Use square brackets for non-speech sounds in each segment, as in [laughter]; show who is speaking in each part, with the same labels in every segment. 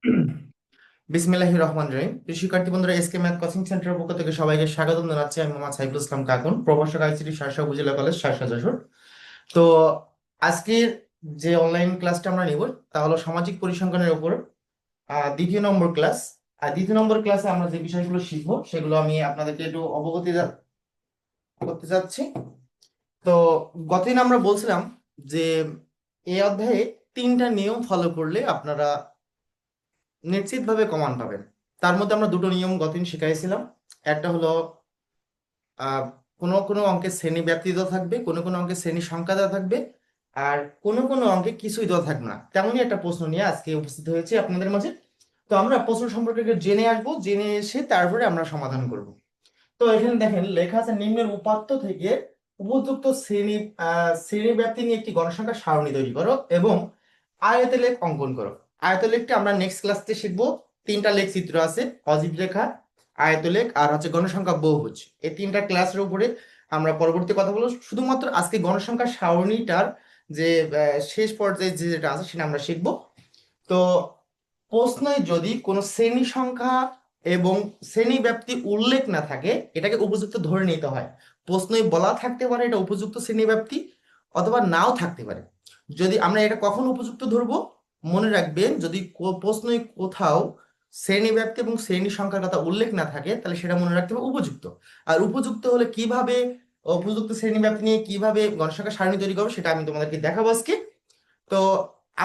Speaker 1: [clears throat] বিসমিল্লাহ রহমান রহিম শিক্ষার্থী বন্ধুরা এসকে ম্যাথ কোচিং সেন্টারের পক্ষ থেকে সবাইকে স্বাগত জানাচ্ছি আমি মোহাম্মদ সাইফুল ইসলাম কাকুন প্রভাষক আইসিটি শারশা উপজেলা কলেজ শারশা যশোর তো আজকের যে অনলাইন ক্লাসটা আমরা নিব তা হলো সামাজিক পরিসংখ্যানের উপর দ্বিতীয় নম্বর ক্লাস আর দ্বিতীয় নম্বর ক্লাসে আমরা যে বিষয়গুলো শিখবো সেগুলো আমি আপনাদেরকে একটু অবগতি করতে চাচ্ছি তো গতদিন আমরা বলছিলাম যে এই অধ্যায়ে তিনটা নিয়ম ফলো করলে আপনারা নিশ্চিতভাবে কমান পাবেন তার মধ্যে আমরা দুটো নিয়ম গতিন শিখাইছিলাম একটা হলো কোনো কোনো অঙ্কে শ্রেণী ব্যক্তি দেওয়া থাকবে কোনো কোনো অঙ্কে শ্রেণী সংখ্যা দেওয়া থাকবে আর কোনো কোনো অঙ্কে কিছুই দেওয়া থাকবে না তেমনই একটা প্রশ্ন নিয়ে আজকে উপস্থিত হয়েছে আপনাদের মাঝে তো আমরা প্রশ্ন সম্পর্কে জেনে আসবো জেনে এসে তারপরে আমরা সমাধান করব তো এখানে দেখেন লেখা আছে নিম্নের উপাত্ত থেকে উপযুক্ত শ্রেণী শ্রেণী ব্যক্তি নিয়ে একটি গণসংখ্যা সারণী তৈরি করো এবং লেখ অঙ্কন করো আয়তলেখটি আমরা নেক্সট ক্লাসতে শিখবো তিনটা লেখ চিত্র আছে অজিব রেখা আয়তলেখ আর হচ্ছে গণসংখ্যা বহুভুজ এই তিনটা ক্লাসের উপরে আমরা পরবর্তী কথা বলবো শুধুমাত্র আজকে গণসংখ্যা সারণীটার যে শেষ পর্যায়ে যেটা আছে সেটা আমরা শিখব তো প্রশ্নে যদি কোনো শ্রেণী সংখ্যা এবং শ্রেণী ব্যাপ্তি উল্লেখ না থাকে এটাকে উপযুক্ত ধরে নিতে হয় প্রশ্নে বলা থাকতে পারে এটা উপযুক্ত শ্রেণী ব্যাপ্তি অথবা নাও থাকতে পারে যদি আমরা এটা কখন উপযুক্ত ধরবো মনে রাখবেন যদি প্রশ্নে কোথাও শ্রেণী ব্যক্তি এবং শ্রেণী সংখ্যার কথা উল্লেখ না থাকে তাহলে সেটা মনে রাখতে হবে উপযুক্ত আর উপযুক্ত হলে কিভাবে উপযুক্ত শ্রেণী ব্যক্তি নিয়ে কিভাবে গণসংখ্যা সারণী তৈরি করবো সেটা আমি তোমাদেরকে দেখাবো আজকে তো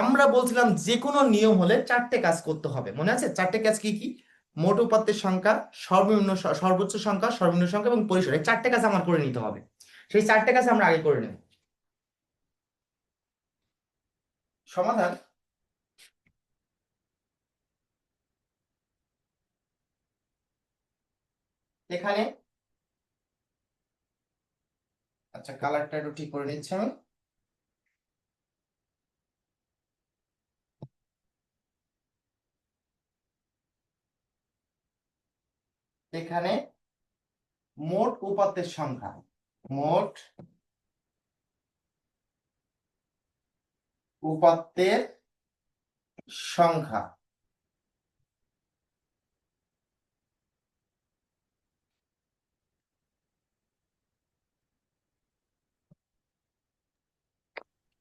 Speaker 1: আমরা বলছিলাম যে কোনো নিয়ম হলে চারটে কাজ করতে হবে মনে আছে চারটে কাজ কি কি মোট উপাত্তের সংখ্যা সর্বনিম্ন সর্বোচ্চ সংখ্যা সর্বনিম্ন সংখ্যা এবং পরিসরে চারটে কাজ আমার করে নিতে হবে সেই চারটে কাজ আমরা আগে করে নেব সমাধান এখানে আচ্ছা কালারটা একটু ঠিক করে নিচ্ছি আমি এখানে মোট উপাত্তের সংখ্যা মোট উপাত্তের সংখ্যা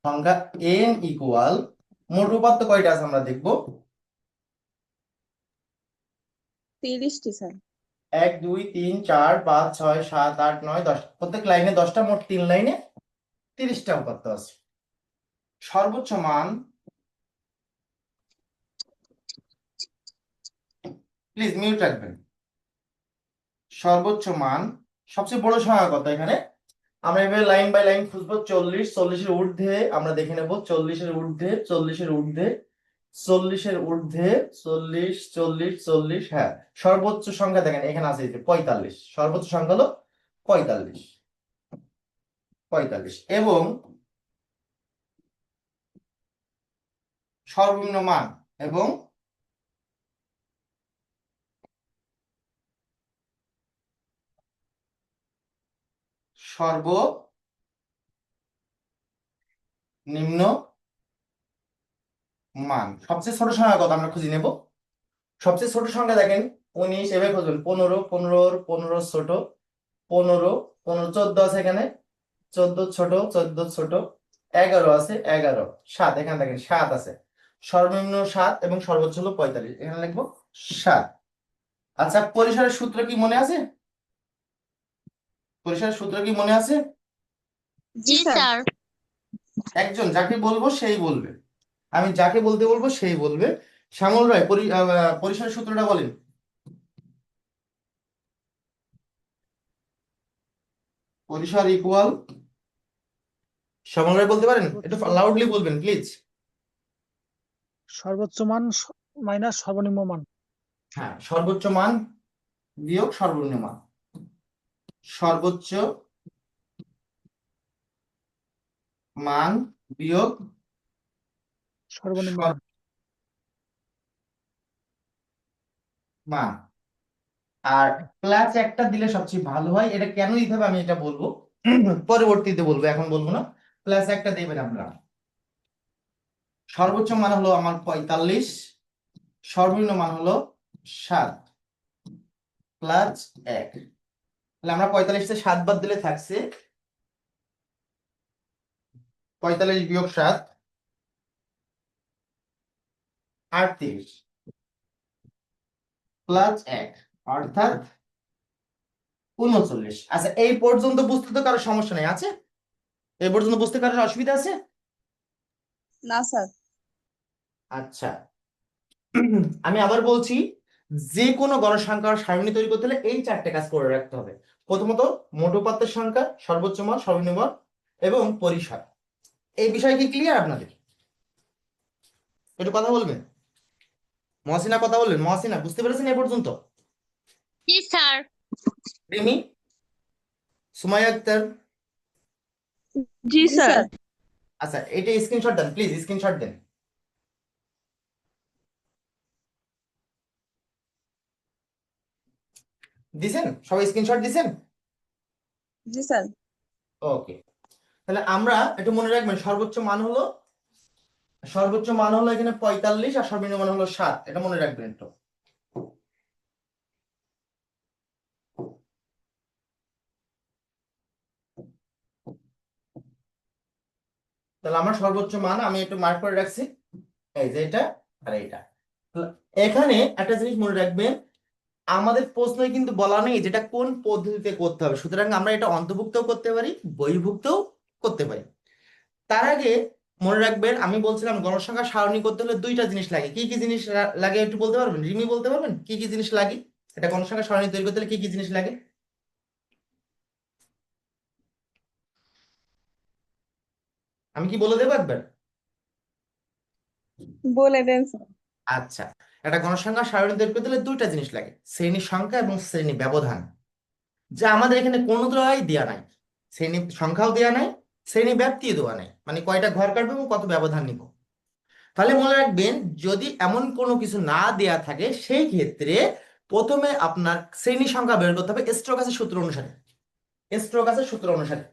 Speaker 1: সংখ্যা এন ইকুয়াল মোট উপাত্ত কয়টা আছে আমরা দেখব এক দুই তিন চার পাঁচ ছয় সাত আট নয় দশ প্রত্যেক লাইনে দশটা মোট তিন লাইনে তিরিশটা উপাত্ত আছে সর্বোচ্চ মান প্লিজ মিউট রাখবেন সর্বোচ্চ মান সবচেয়ে বড় সংখ্যা কত এখানে আমরা এভাবে লাইন বাই লাইন খুঁজবো চল্লিশ চল্লিশের ঊর্ধ্বে আমরা দেখে নেব চল্লিশের ঊর্ধ্বে চল্লিশের ঊর্ধ্বে চল্লিশের ঊর্ধ্বে চল্লিশ চল্লিশ চল্লিশ হ্যাঁ সর্বোচ্চ সংখ্যা দেখেন এখানে আছে যে পঁয়তাল্লিশ সর্বোচ্চ সংখ্যা হলো পঁয়তাল্লিশ পঁয়তাল্লিশ এবং সর্বনিম্ন মান এবং সর্ব নিম্ন মান সবচেয়ে ছোট সংখ্যা কত আমরা খুঁজে নেব সবচেয়ে ছোট সংখ্যা দেখেন উনিশ এভাবে খুঁজবেন পনেরো পনেরোর পনেরো ছোট পনেরো পনেরো চোদ্দ আছে এখানে চোদ্দ ছোট চোদ্দ ছোট এগারো আছে এগারো সাত এখানে দেখেন সাত আছে সর্বনিম্ন সাত এবং সর্বোচ্চ হলো পঁয়তাল্লিশ এখানে লিখবো সাত আচ্ছা পরিসরের সূত্র কি মনে আছে পরিসরের সূত্র কি মনে আছে জি স্যার একজন যাকে বলবো সেই বলবে আমি যাকে বলতে বলবো সেই বলবে শ্যামল রায় পরিসরের সূত্রটা বলেন পরিসর ইকুয়াল শ্যামল রায় বলতে পারেন একটু লাউডলি বলবেন প্লিজ
Speaker 2: সর্বোচ্চ মান মাইনাস সর্বনিম্ন মান
Speaker 1: হ্যাঁ সর্বোচ্চ মান বিয়োগ সর্বনিম্ন মান সর্বোচ্চ মান বিয়োগ মান আর প্লাস একটা দিলে সবচেয়ে ভালো হয় এটা কেন দিতে হবে আমি এটা বলবো পরবর্তীতে বলবো এখন বলবো না প্লাস একটা দেবেন আমরা সর্বোচ্চ মান হলো আমার পঁয়তাল্লিশ সর্বনিম্ন মান হলো সাত প্লাস এক তাহলে আমরা পঁয়তাল্লিশে সাত বাদ দিলে থাকছে পঁয়তাল্লিশ বিয়োগ সাত আটত্রিশ প্লাস এক অর্থাৎ উনচল্লিশ আচ্ছা এই পর্যন্ত বুঝতে তো কারো সমস্যা নেই আছে এই পর্যন্ত বুঝতে কারো অসুবিধা আছে না স্যার আচ্ছা আমি আবার বলছি যে কোনো গণসংখ্যার সারণি তৈরি করতে হলে এই চারটে কাজ করে রাখতে হবে প্রথমত মোট সংখ্যা সর্বোচ্চ মান সর্বনিম্ন এবং পরিসর এই বিষয় কি ক্লিয়ার আপনাদের একটু কথা বলবেন মহাসিনা কথা বললেন মহাসিনা বুঝতে পেরেছেন এ পর্যন্ত সুমাইয়া আক্তার জি স্যার আচ্ছা এটা স্ক্রিনশট দেন প্লিজ স্ক্রিনশট দেন দিছেন সবাই স্ক্রিনশট দিছেন জি স্যার ওকে তাহলে আমরা একটু মনে রাখবেন সর্বোচ্চ মান হলো সর্বোচ্চ মান হলো এখানে পঁয়তাল্লিশ আর সর্বনিম্ন মান হলো সাত এটা মনে রাখবেন একটু তাহলে আমার সর্বোচ্চ মান আমি একটু মার্ক করে রাখছি এই যে এটা আর এটা এখানে একটা জিনিস মনে রাখবেন আমাদের প্রশ্নই কিন্তু বলা নেই যেটা কোন পদ্ধতিতে করতে হবে সুতরাং আমরা এটা অন্তর্ভুক্ত করতে পারি বহির্ভুক্ত করতে পারি তার আগে মনে রাখবেন আমি বলছিলাম গণসংখ্যা সারণী করতে হলে দুইটা জিনিস লাগে কি কি জিনিস লাগে একটু বলতে পারবেন রিমি বলতে পারবেন কি কি জিনিস লাগে এটা গণসংখ্যা সারণী তৈরি করতে হলে কি কি জিনিস লাগে আমি কি বলে দেবো একবার বলে দেন আচ্ছা একটা গণসংখ্যা সারণী তৈরি করতে হলে দুইটা জিনিস লাগে শ্রেণী সংখ্যা এবং শ্রেণী ব্যবধান যা আমাদের এখানে কোনো দ্রয় দেওয়া নাই শ্রেণী সংখ্যাও দেওয়া নাই শ্রেণী ব্যাপ্তিও দেওয়া নাই মানে কয়টা ঘর কাটবে এবং কত ব্যবধান নিব তাহলে মনে রাখবেন যদি এমন কোনো কিছু না দেয়া থাকে সেই ক্ষেত্রে প্রথমে আপনার শ্রেণী সংখ্যা বের করতে হবে স্ট্রোকাসের সূত্র অনুসারে স্ট্রোকাসের সূত্র অনুসারে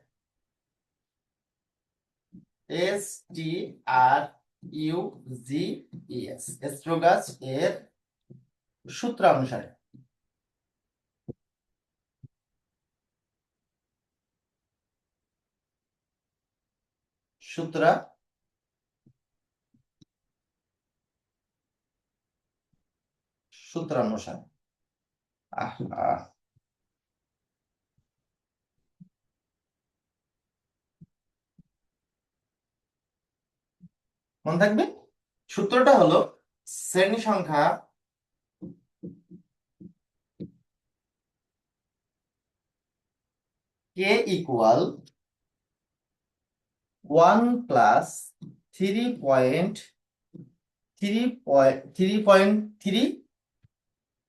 Speaker 1: এস টি আর ইউজিএস এস্ট্রোগাস এর সূত্র অনুসারে সূত্র সূত্রানুসারে আহ আহ মনে থাকবে সূত্রটা হলো শ্রেণী সংখ্যা কে equal one plus three point three point three point three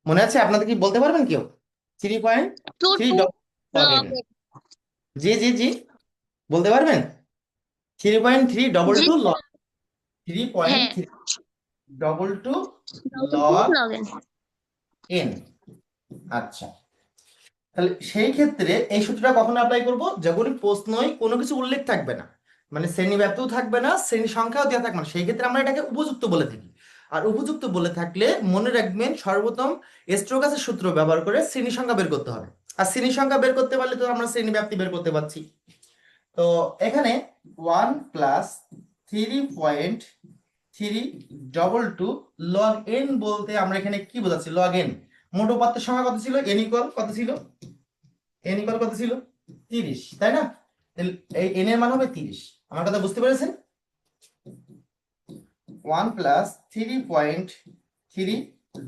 Speaker 1: মনে আছে আপনাদের কি বলতে পারবেন কেউ থ্রি পয়েন্ট থ্রি জি জি জি বলতে পারবেন three point three double two log হ্যাঁ। আচ্ছা। সেই ক্ষেত্রে এই সূত্রটা কখন অ্যাপ্লাই করব যখন প্রশ্নই কোনো কিছু উল্লেখ থাকবে না মানে শ্রেণী ব্যাপ্তও থাকবে না শ্রেণী সংখ্যাও দেওয়া থাকবে না সেই ক্ষেত্রে আমরা এটাকে উপযুক্ত বলে থাকি আর উপযুক্ত বলে থাকলে মনে রাখবেন সর্বোত্তম স্ট্রোকাসের সূত্র ব্যবহার করে শ্রেণী সংখ্যা বের করতে হবে আর শ্রেণী সংখ্যা বের করতে পারলে তো আমরা শ্রেণী ব্যাপ্তি বের করতে পারছি তো এখানে one plus three point three double two log n বলতে আমরা এখানে কি বোঝাচ্ছি লগ এন মোট উপাত্তের সংখ্যা কত ছিল এন ইকুয়াল কত ছিল এন ইকুয়াল কত ছিল তিরিশ তাই না এই এন এর মান হবে তিরিশ আমার কথা বুঝতে পেরেছেন one plus three point three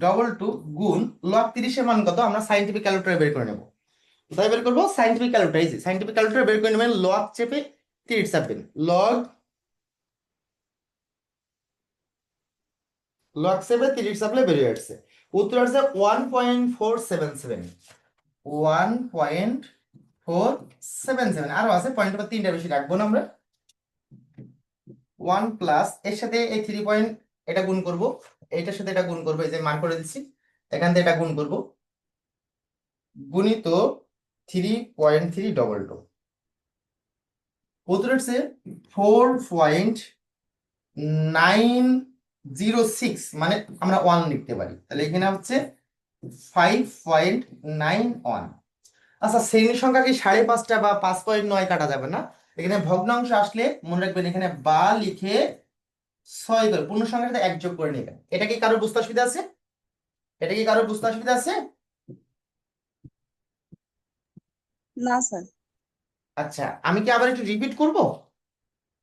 Speaker 1: double two গুণ লগ তিরিশের মান কত আমরা সাইন্টিফিক ক্যালকুলেটার বের করে নেব তাই বের করবো সাইন্টিফিক ক্যালকুলেটার সাইন্টিফিক ক্যালকুলেটার বের করে নেবেন লগ চেপে তিরিশ চাপবেন লগ লক সেভে তিরিশ সাপ্লে বেরিয়ে আসছে উত্তর আসছে one point four seven seven one point four seven seven আরো আছে পয়েন্ট বা তিনটা বেশি রাখবো না আমরা ওয়ান প্লাস এর সাথে এই থ্রি পয়েন্ট এটা গুণ করব এটার সাথে এটা গুণ করবো এই যে মার্ক করে দিচ্ছি এখান থেকে এটা গুণ করব গুণিত three point three double two উত্তর হচ্ছে four point nine zero six মানে আমরা ওয়ান লিখতে পারি তাহলে এখানে হচ্ছে ফাইভ পয়েন্ট নাইন ওয়ান আচ্ছা শ্রেণী সংখ্যা কি সাড়ে পাঁচটা বা পাঁচ পয়েন্ট নয় কাটা যাবে না এখানে ভগ্নাংশ আসলে মনে রাখবেন এখানে বা লিখে ছয় করে পূর্ণ সংখ্যাটা এক যোগ করে নেবেন এটা কি কারো বুঝতে অসুবিধা আছে এটা কি কারো বুঝতে অসুবিধা আছে না স্যার আচ্ছা আমি কি আবার একটু রিপিট করবো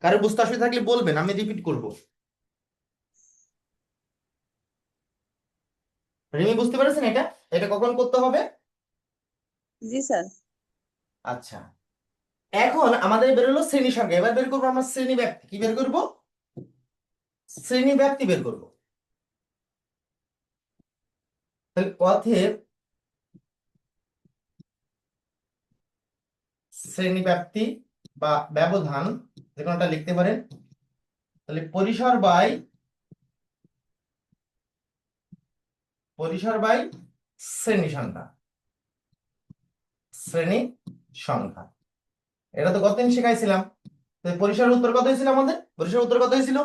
Speaker 1: কারো বুঝতে অসুবিধা থাকলে বলবেন আমি রিপিট করবো রিমি বুঝতে পেরেছেন এটা এটা কখন করতে হবে জি স্যার আচ্ছা এখন আমাদের বের হলো শ্রেণী সংখ্যা এবার বের করবো আমরা শ্রেণী ব্যক্তি কি বের করবো শ্রেণী ব্যক্তি বের করবো পথের শ্রেণী ব্যক্তি বা ব্যবধান যে কোনোটা লিখতে পারেন তাহলে পরিসর বাই পরিসর বাই শ্রেণী সংখ্যা শ্রেণী সংখ্যা এটা তো কতদিন শেখাইছিলাম পরিসরের উত্তর কত হয়েছিল আমাদের পরিসরের উত্তর কত হয়েছিল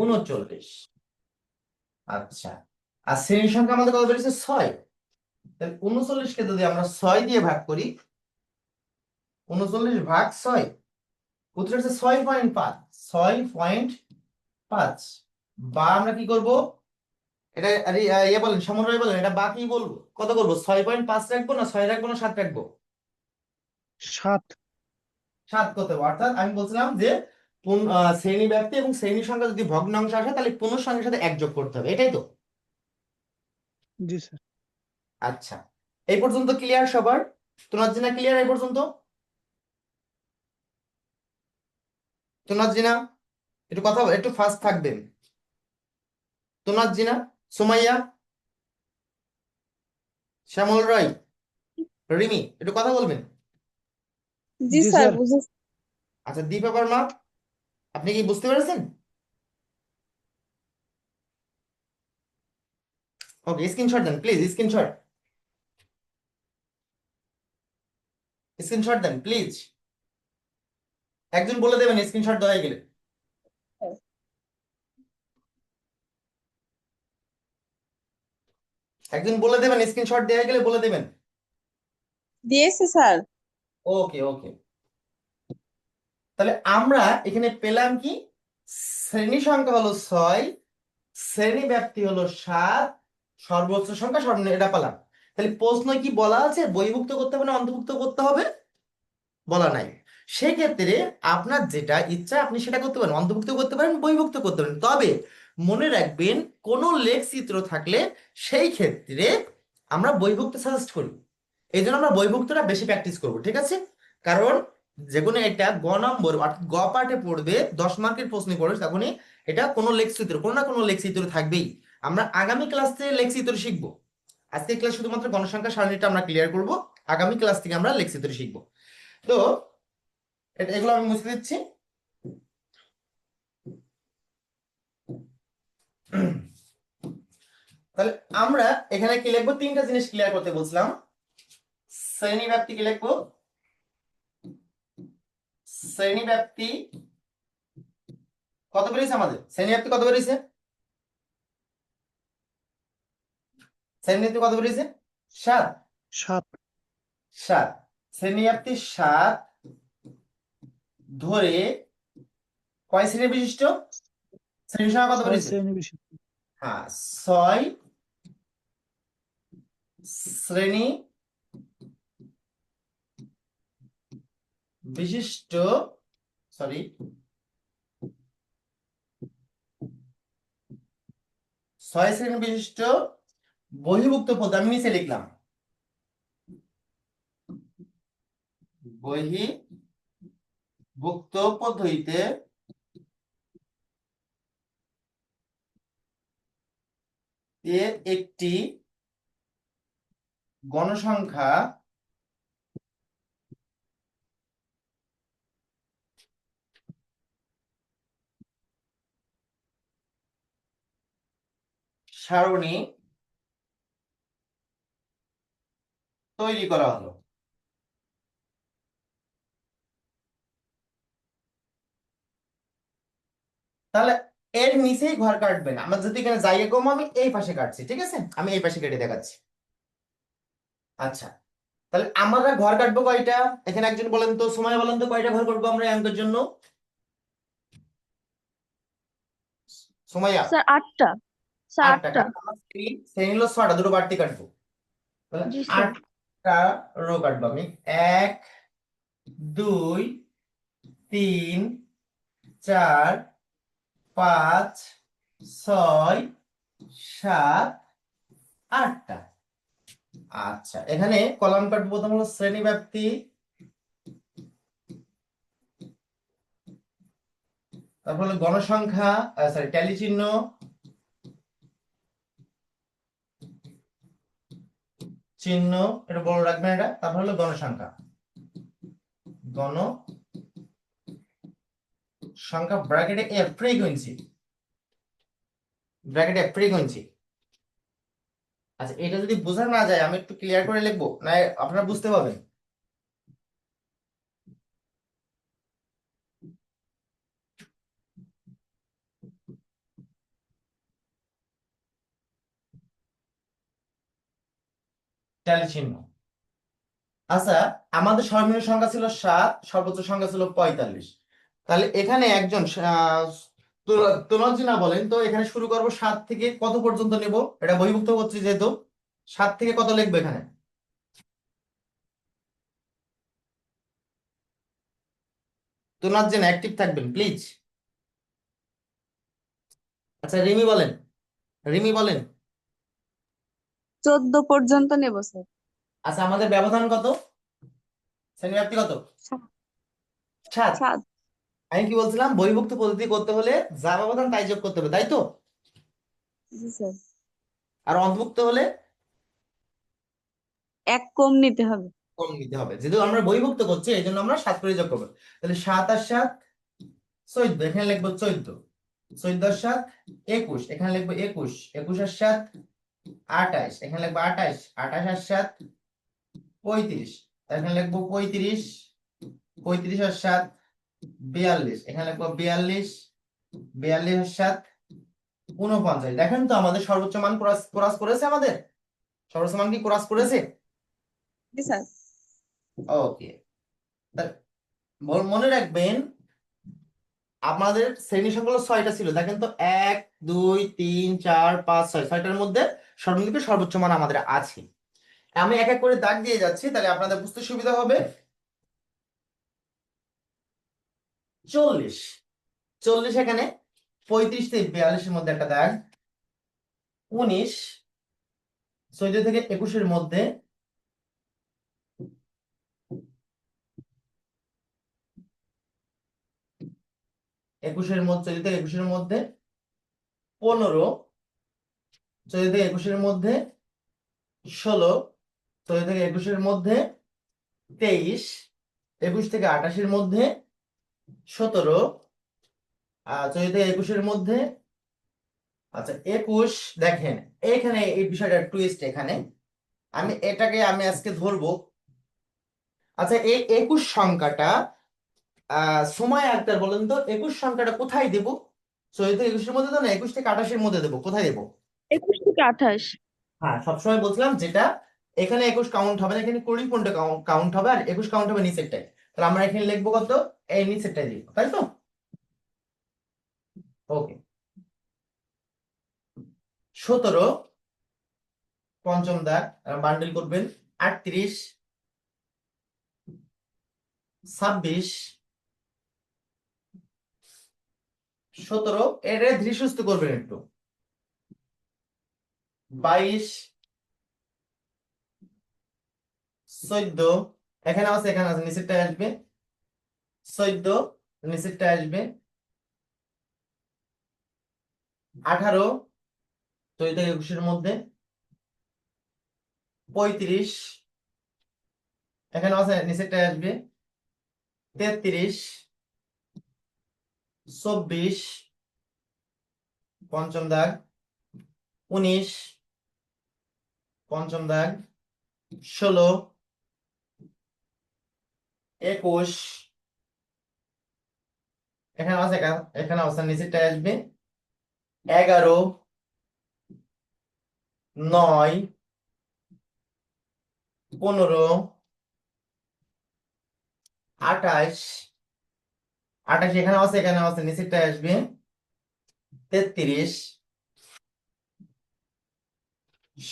Speaker 1: উনচল্লিশ আচ্ছা আর শ্রেণী সংখ্যা আমাদের ছয় যদি আমরা ছয় দিয়ে ভাগ করি উনচল্লিশ ভাগ ছয় উত্তর হচ্ছে ছয় পয়েন্ট পাঁচ ছয় পয়েন্ট পাঁচ বা আমরা কি করব এটা ইয়ে বলেন সমন্বয় বলেন এটা বা কি বলবো কত করবো ছয় পয়েন্ট পাঁচ রাখবো না ছয় রাখবো না সাত রাখবো সাত সাত কত অর্থাৎ আমি বলছিলাম যে শ্রেণী ব্যক্তি এবং শ্রেণী সংখ্যা যদি ভগ্নাংশ আসে তাহলে পুনঃ সংখ্যার সাথে এক যোগ করতে হবে এটাই তো আচ্ছা এই পর্যন্ত ক্লিয়ার সবার তোমার তোনাজিনা ক্লিয়ার এই পর্যন্ত তোমার তোনাজিনা একটু কথা একটু ফাস্ট থাকবেন তোনার জিনা সোমাইয়া শ্যামল রায় রিমি একটু কথা বলবেন জি স্যার আচ্ছা দীপা বর্মা আপনি কি বুঝতে পেরেছেন ওকে স্ক্রিনশট দেন প্লিজ স্ক্রিনশট স্ক্রিনশট দেন প্লিজ একজন বলে দেবেন স্ক্রিনশট দেওয়া গেলে একজন বলে দেবেন স্ক্রিনশট দেয়া গেলে বলে দেবেন
Speaker 3: দিয়েছে স্যার
Speaker 1: ওকে ওকে তাহলে আমরা এখানে পেলাম কি শ্রেণী সংখ্যা হলো ছয় শ্রেণী ব্যাপ্তি হলো সাত সর্বোচ্চ সংখ্যা সর্বনিম্ন এটা পালাম তাহলে প্রশ্ন কি বলা আছে বহিভুক্ত করতে হবে না অন্তর্ভুক্ত করতে হবে বলা নাই সেক্ষেত্রে আপনার যেটা ইচ্ছা আপনি সেটা করতে পারেন অন্তর্ভুক্ত করতে পারেন বহিভুক্ত করতে পারেন তবে মনে রাখবেন কোনো লেখ চিত্র থাকলে সেই ক্ষেত্রে আমরা বইভুক্ত সাজেস্ট করি এই জন্য আমরা বইভুক্তটা বেশি প্র্যাকটিস করব ঠিক আছে কারণ যে কোনো এটা গ নম্বর অর্থাৎ গ পার্টে পড়বে দশ মার্কের প্রশ্নে পড়বে তখনই এটা কোনো চিত্র কোনো না কোনো লেখ চিত্র থাকবেই আমরা আগামী ক্লাস থেকে লেখ চিত্র শিখবো আজকে ক্লাস শুধুমাত্র গণসংখ্যা সারণীটা আমরা ক্লিয়ার করব আগামী ক্লাস থেকে আমরা লেখ চিত্র শিখবো তো এগুলো আমি মুছে দিচ্ছি [clears throat] তাহলে আমরা এখানে কি লিখবো তিনটা জিনিস ক্লিয়ার করতে বলছিলাম শ্রেণী ব্যক্তি কি লিখবো শ্রেণী ব্যক্তি কত বেরিয়েছে আমাদের শ্রেণী ব্যক্তি কত বেরিয়েছে শ্রেণী ব্যক্তি কত বেরিয়েছে সাত সাত সাত শ্রেণী ব্যক্তি সাত ধরে কয় শ্রেণী বিশিষ্ট শ্রেণীর সংখ্যা কত বলেছি হ্যাঁ ছয় শ্রেণী বিশিষ্ট সরি ছয় শ্রেণী বিশিষ্ট বহির্ভুক্ত পদ আমি নিচে লিখলাম বহির্ভুক্ত পদ্ধতিতে এর একটি গণসংখ্যা সারণী তৈরি করা হলো তাহলে এর নিচেই ঘর কাটবেন আমার যদি এখানে যাইয়ে কম আমি এই পাশে কাটছি ঠিক আছে আমি এই পাশে কেটে দেখাচ্ছি আচ্ছা তাহলে আমরা ঘর কাটবো কয়টা এখানে একজন বলেন তো সময় বলেন তো কয়টা ঘর করবো আমরা অঙ্কের জন্য
Speaker 3: আটটা
Speaker 1: দুটো বাড়তি কাটবো আটটা রো কাটবো আমি এক দুই তিন চার পাঁচ ছয় সাত আটটা আচ্ছা এখানে কলাম কাট প্রথম হলো শ্রেণী ব্যাপ্তি তারপর হলো গণসংখ্যা সরি ট্যালি চিহ্ন চিহ্ন এটা বড় রাখবেন এটা তারপর হলো গণসংখ্যা গণ সংখ্যা ব্র্যাকেটে এ ফ্রিকোয়েন্সি ব্র্যাকেটে ফ্রিকোয়েন্সি আচ্ছা এটা যদি বোঝা না যায় আমি একটু ক্লিয়ার করে লিখবো না আপনারা বুঝতে পারবেন চিহ্ন আচ্ছা আমাদের সর্বনিম্ন সংখ্যা ছিল সাত সর্বোচ্চ সংখ্যা ছিল পঁয়তাল্লিশ তাহলে এখানে একজন তুলজিনা বলেন তো এখানে শুরু করব সাত থেকে কত পর্যন্ত নেব এটা বহিভুক্ত করছি যেহেতু সাত থেকে কত লিখবো এখানে তুনাজ্জেন অ্যাক্টিভ থাকবেন প্লিজ আচ্ছা রিমি বলেন রিমি বলেন
Speaker 3: চোদ্দ পর্যন্ত নেব স্যার
Speaker 1: আচ্ছা আমাদের ব্যবধান কত শ্রেণী কত সাত সাত আমি কি বলছিলাম বহির্ভুক্ত পদ্ধতি করতে হলে যা ব্যবধান তাই যোগ করতে হবে তাই তো আর অন্তর্ভুক্ত হলে
Speaker 3: এক কম নিতে হবে
Speaker 1: কম নিতে হবে যেহেতু আমরা বহির্ভুক্ত করছি এই জন্য আমরা সাত করে যোগ করবো তাহলে সাত আর সাত চৈদ্দ এখানে লিখবো চৈদ্দ চৈদ্দ আর সাত একুশ এখানে লিখবো একুশ একুশ আর সাত আঠাশ এখানে লিখবো আঠাশ আঠাশ আর সাত পঁয়ত্রিশ এখানে লিখবো পঁয়ত্রিশ পঁয়ত্রিশ আর সাত বিয়াল্লিশ এখানে লিখবো বিয়াল্লিশ বিয়াল্লিশ সাত উনপঞ্চাশ দেখেন তো আমাদের সর্বোচ্চ মান ক্রস করেছে আমাদের সর্বোচ্চ মান কি ক্রস করেছে মনে রাখবেন আমাদের শ্রেণী সকল ছয়টা ছিল দেখেন তো এক দুই তিন চার পাঁচ ছয় ছয়টার মধ্যে সর্বনিম্ন সর্বোচ্চ মান আমাদের আছে আমি এক এক করে দাগ দিয়ে যাচ্ছি তাহলে আপনাদের বুঝতে সুবিধা হবে চল্লিশ চল্লিশ এখানে পঁয়ত্রিশ থেকে বিয়াল্লিশের মধ্যে একটা দেখ উনিশ চৈদ্দ থেকে একুশের মধ্যে একুশের মধ্যে চৈদ্দ থেকে একুশের মধ্যে পনেরো চৈদ্দ থেকে একুশের মধ্যে ষোলো চৈদ্দ থেকে একুশের মধ্যে তেইশ একুশ থেকে আঠাশের মধ্যে সতেরো চোদ্দ একুশের মধ্যে আচ্ছা একুশ দেখেন এখানে এই বিষয়টা টুইস্ট এখানে আমি এটাকে আমি আজকে ধরবো আচ্ছা এই একুশ সংখ্যাটা আহ সময় আক্তার বলেন তো একুশ সংখ্যাটা কোথায় দেব চোদ্দ একুশের মধ্যে তো না একুশ থেকে আঠাশের মধ্যে দেবো কোথায় দেবো
Speaker 3: একুশ থেকে আঠাশ
Speaker 1: হ্যাঁ সবসময় বলছিলাম যেটা এখানে একুশ কাউন্ট হবে না এখানে কুড়ি কোনটা কাউন্ট হবে আর একুশ কাউন্ট হবে নিচেরটায় তাহলে আমরা এখানে লিখবো কত এই নিচে তাই তো ওকে সতেরো পঞ্চম দ্বার বান্ডেল করবেন আটত্রিশ ছাব্বিশ সতেরো এর ধৃসুস্থ করবেন একটু বাইশ চোদ্দ এখানে আছে এখানে আছে নিচেরটা আসবে চোদ্দ নিচেরটা আসবে আঠারো চোদ্দ একুশের মধ্যে পঁয়ত্রিশ এখানে আছে নিচেরটা আসবে তেত্রিশ চব্বিশ পঞ্চম দাগ উনিশ পঞ্চম দাগ ষোলো একুশ এখানে আছে এখানে অবস্থান নিচেরটা আসবে এগারো নয় পনেরো আঠাশ আঠাশ এখানে আছে এখানে আছে নিচেরটা আসবে তেত্রিশ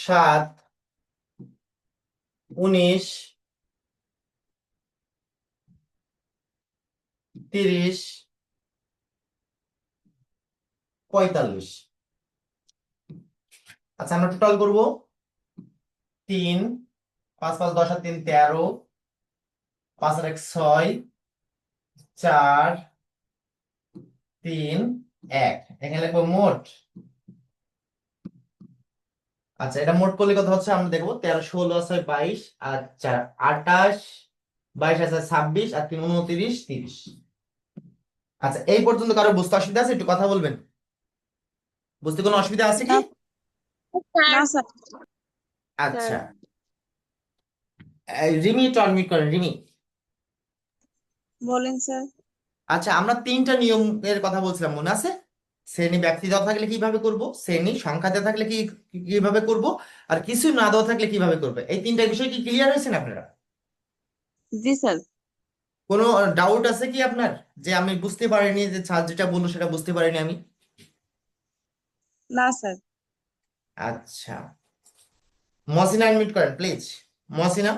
Speaker 1: সাত উনিশ তিরিশ পঁয়তাল্লিশ আচ্ছা আমরা টোটাল করব তিন পাঁচ পাঁচ দশ আর তিন তেরো পাঁচ আর এক ছয় চার তিন এক এখানে লিখবো মোট আচ্ছা এটা মোট করলে কথা হচ্ছে আমরা দেখবো তেরো ষোলো ছয় বাইশ আর চার আঠাশ বাইশ আছে ছাব্বিশ আর তিন উনত্রিশ তিরিশ আচ্ছা এই পর্যন্ত কারো বুঝতে অসুবিধা আছে একটু কথা বলবেন বুঝতে কোনো অসুবিধা আছে কি আচ্ছা রিমি একটু আনমিউট করেন রিমি বলেন স্যার আচ্ছা আমরা তিনটা নিয়মের কথা বলছিলাম মনে আছে শ্রেণী ব্যক্তি দেওয়া থাকলে কিভাবে করব শ্রেণী সংখ্যা দেওয়া থাকলে কি কিভাবে করব আর কিছু না দেওয়া থাকলে কিভাবে করবে এই তিনটা বিষয় কি ক্লিয়ার হয়েছেন আপনারা জি স্যার কোনো ডাউট আছে কি আপনার যে আমি বুঝতে পারিনি যে ছাদ যেটা বললো সেটা বুঝতে পারিনি আমি না স্যার আচ্ছা মসিনা আনমিউট করেন প্লিজ মসিনা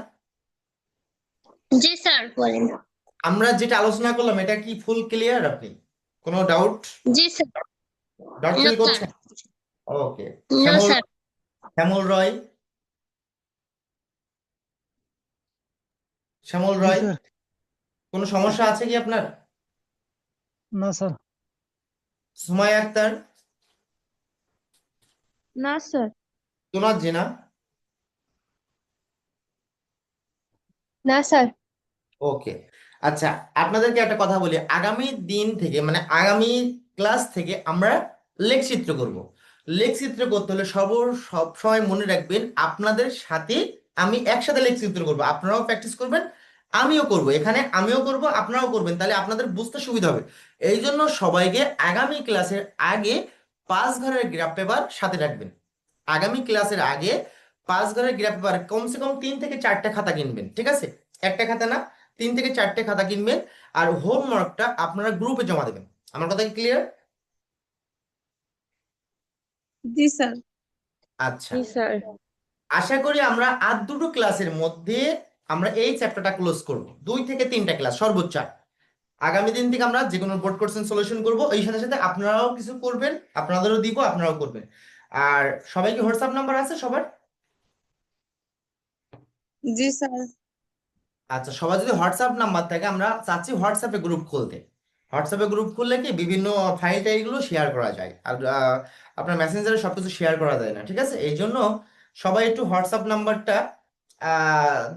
Speaker 4: জি স্যার বলেন
Speaker 1: আমরা যেটা আলোচনা করলাম এটা কি ফুল ক্লিয়ার আপনি কোনো ডাউট জি স্যার ডাউট করছেন ওকে শ্যামল রয় শ্যামল রয় কোনো সমস্যা আছে কি আপনার না স্যার সুমাই আক্তার না স্যার সোনার জেনা না স্যার ওকে আচ্ছা আপনাদেরকে একটা কথা বলি আগামী দিন থেকে মানে আগামী ক্লাস থেকে আমরা লেখচিত্র করব লেখচিত্র করতে হলে সব সব সময় মনে রাখবেন আপনাদের সাথে আমি একসাথে লেখচিত্র করব আপনারাও প্র্যাকটিস করবেন আমিও করব এখানে আমিও করব আপনারাও করবেন তাহলে আপনাদের বুঝতে সুবিধা হবে এই জন্য সবাইকে আগামী ক্লাসের আগে পাঁচ ঘরের গ্রাফ পেপার সাথে রাখবেন আগামী ক্লাসের আগে পাঁচ ঘরের গ্রাফ পেপার কমসে কম তিন থেকে চারটে খাতা কিনবেন ঠিক আছে একটা খাতা না তিন থেকে চারটে খাতা কিনবেন আর হোমওয়ার্কটা আপনারা গ্রুপে জমা দেবেন আমার কথা কি ক্লিয়ার জি স্যার আচ্ছা স্যার আশা করি আমরা আর দুটো ক্লাসের মধ্যে আমরা এই চ্যাপ্টারটা ক্লোজ করব দুই থেকে তিনটা ক্লাস সর্বোচ্চ আগামী দিন থেকে আমরা যে কোনো বোর্ড কোর্সেন সলিউশন করব এই সাথে সাথে আপনারাও কিছু করবেন আপনাদেরও দিব আপনারাও করবেন আর সবাই কি হোয়াটসঅ্যাপ নাম্বার আছে সবার জি স্যার আচ্ছা সবাই যদি হোয়াটসঅ্যাপ নাম্বার থাকে আমরা চাচ্ছি হোয়াটসঅ্যাপে গ্রুপ খুলতে হোয়াটসঅ্যাপে গ্রুপ খুললে কি বিভিন্ন ফাইল টাইলগুলো শেয়ার করা যায় আর আপনার মেসেঞ্জারে সবকিছু শেয়ার করা যায় না ঠিক আছে এই জন্য সবাই একটু হোয়াটসঅ্যাপ নাম্বারটা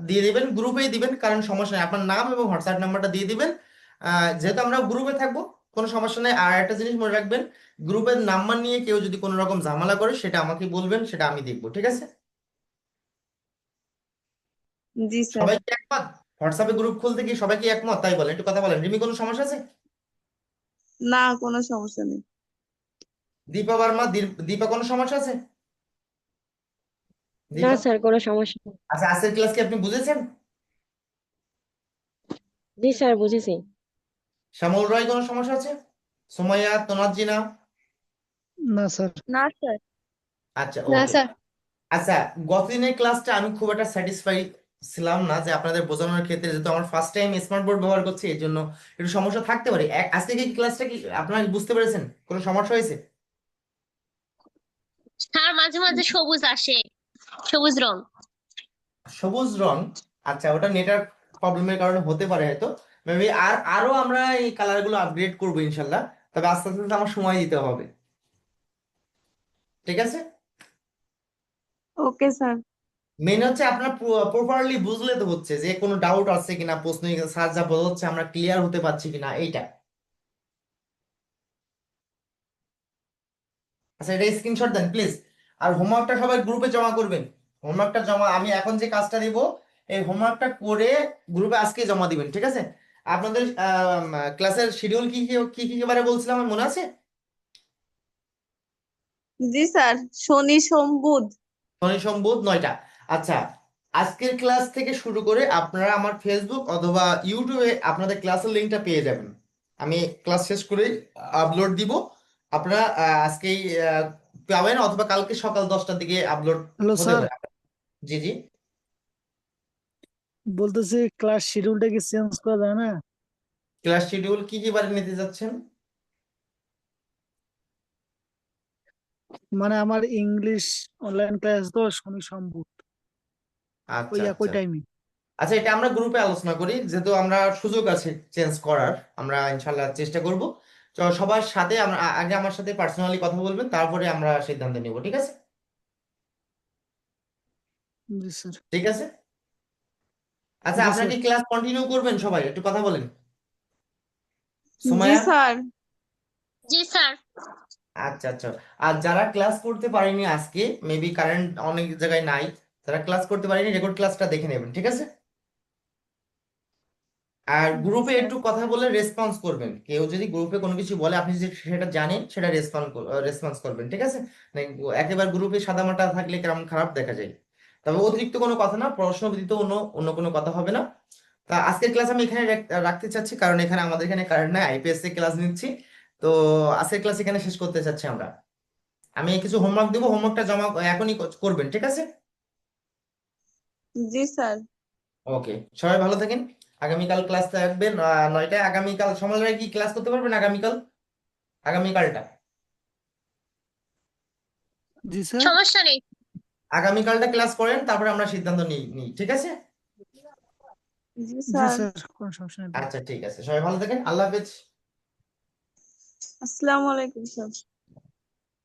Speaker 1: দিয়ে দিবেন গ্রুপেই দিবেন কারণ সমস্যা নেই আপনার নাম এবং হোয়াটসঅ্যাপ নাম্বারটা দিয়ে দিবেন যেহেতু আমরা গ্রুপে থাকবো কোনো সমস্যা নেই আর একটা জিনিস মনে রাখবেন গ্রুপের নাম্বার নিয়ে কেউ যদি কোনো রকম ঝামেলা করে সেটা আমাকে বলবেন সেটা আমি দেখবো ঠিক আছে জি সবাই কি একমত হোয়াটসঅ্যাপে গ্রুপ খুলতে কি সবাই কি একমত তাই বলেন একটু কথা বলেন রিমি কোনো সমস্যা আছে
Speaker 3: না কোনো সমস্যা নেই
Speaker 1: দীপা বর্মা দীপা কোনো সমস্যা আছে
Speaker 3: না স্যার কোনো সমস্যা নেই
Speaker 1: আচ্ছা আজকের ক্লাস কি আপনি বুঝেছেন
Speaker 3: জি স্যার বুঝেছি
Speaker 1: শ্যামল কোনো সমস্যা আছে
Speaker 2: না স্যার
Speaker 3: না স্যার
Speaker 1: আচ্ছা না ওকে স্যার আচ্ছা গতদিনের ক্লাসটা আমি খুব একটা স্যাটিসফাই ছিলাম না যে আপনাদের বোঝানোর ক্ষেত্রে যেহেতু আমার ফার্স্ট টাইম স্মার্ট বোর্ড ব্যবহার করছি এর জন্য একটু সমস্যা থাকতে পারে আজকে কি ক্লাসটা কি আপনারা বুঝতে পেরেছেন কোনো সমস্যা হয়েছে
Speaker 4: স্যার মাঝে মাঝে সবুজ আসে সবুজ রং
Speaker 1: সবুজ রং আচ্ছা ওটা নেটওয়ার্ক প্রবলেমের কারণে হতে পারে হয়তো মেবি আর আরো আমরা এই কালার গুলো আপগ্রেড করবো ইনশাল্লাহ তবে আস্তে আস্তে আমার সময় দিতে হবে ঠিক আছে ওকে স্যার মেন হচ্ছে আপনার প্রপারলি বুঝলে তো হচ্ছে যে কোনো ডাউট আছে কিনা প্রশ্ন স্যার যা হচ্ছে আমরা ক্লিয়ার হতে পারছি কিনা এইটা আচ্ছা এটা স্ক্রিনশট দেন প্লিজ আর হোমওয়ার্কটা সবাই গ্রুপে জমা করবেন হোমওয়ার্কটা জমা আমি এখন যে কাজটা দেব এই হোমওয়ার্কটা করে গ্রুপে আজকে জমা দিবেন ঠিক আছে আপনাদের ক্লাসের শিডিউল কি কি কি এবারে বলছিলাম আমার মনে আছে
Speaker 3: জি স্যার শনি সোম বুধ
Speaker 1: শনি সোম বুধ নয়টা আচ্ছা আজকের ক্লাস থেকে শুরু করে আপনারা আমার ফেসবুক অথবা ইউটিউবে আপনাদের ক্লাসের লিঙ্কটা পেয়ে যাবেন আমি ক্লাস শেষ করে আপলোড দিব আপনারা আজকেই পাবেন অথবা কালকে সকাল দশটার দিকে আপলোড জি জি
Speaker 2: বলতেছি ক্লাস শিডিউলটা কি চেঞ্জ করা যায় না
Speaker 1: ক্লাস শিডিউল কি কি বারে নিতে যাচ্ছেন
Speaker 2: মানে আমার ইংলিশ অনলাইন ক্লাস তো শনি সম্ভব
Speaker 1: আচ্ছা ওই একই টাইমে আচ্ছা।, আচ্ছা এটা আমরা গ্রুপে আলোচনা করি যেহেতু আমরা সুযোগ আছে চেঞ্জ করার আমরা ইনশাল্লাহ চেষ্টা করব তো সবার সাথে আমরা আগে আমার সাথে পার্সোনালি কথা বলবেন তারপরে আমরা সিদ্ধান্ত নিব ঠিক আছে ঠিক আছে আচ্ছা আপনার কি ক্লাস কন্টিনিউ করবেন সবাই একটু কথা বলেন সুমাইয়া
Speaker 3: স্যার
Speaker 4: জি স্যার
Speaker 1: আচ্ছা আচ্ছা আর যারা ক্লাস করতে পারেনি আজকে মেবি কারেন্ট অনেক জায়গায় নাই তারা ক্লাস করতে পারেনি রেকর্ড ক্লাসটা দেখে নেবেন ঠিক আছে আর গ্রুপে একটু কথা বলে রেসপন্স করবেন কেউ যদি গ্রুপে কোনো কিছু বলে আপনি যদি সেটা জানেন সেটা রেসপন্স রেসপন্স করবেন ঠিক আছে মানে একেবারে গ্রুপে সাদামাটা থাকলে কেমন খারাপ দেখা যায় তবে অতিরিক্ত কোনো কথা না প্রশ্ন ব্যতীত অন্য অন্য কোনো কথা হবে না তা আজকের ক্লাস আমি এখানে রাখতে চাচ্ছি কারণ এখানে আমাদের এখানে কারেন্ট নাই আইপিএস এর ক্লাস নিচ্ছি তো আজকের ক্লাস এখানে শেষ করতে চাচ্ছি আমরা আমি কিছু হোমওয়ার্ক দেবো হোমওয়ার্কটা জমা এখনই করবেন ঠিক আছে জি স্যার ওকে সবাই ভালো থাকেন আগামীকাল ক্লাস থাকবে নয়টা আগামীকাল সময় কি ক্লাস করতে পারবেন আগামীকাল আগামীকালটা আগামীকালটা ক্লাস করেন তারপরে আমরা সিদ্ধান্ত নিই নিই ঠিক আছে আচ্ছা ঠিক আছে সবাই ভালো থাকেন আল্লাহ হাফেজ
Speaker 3: আসসালামু আলাইকুম স্যার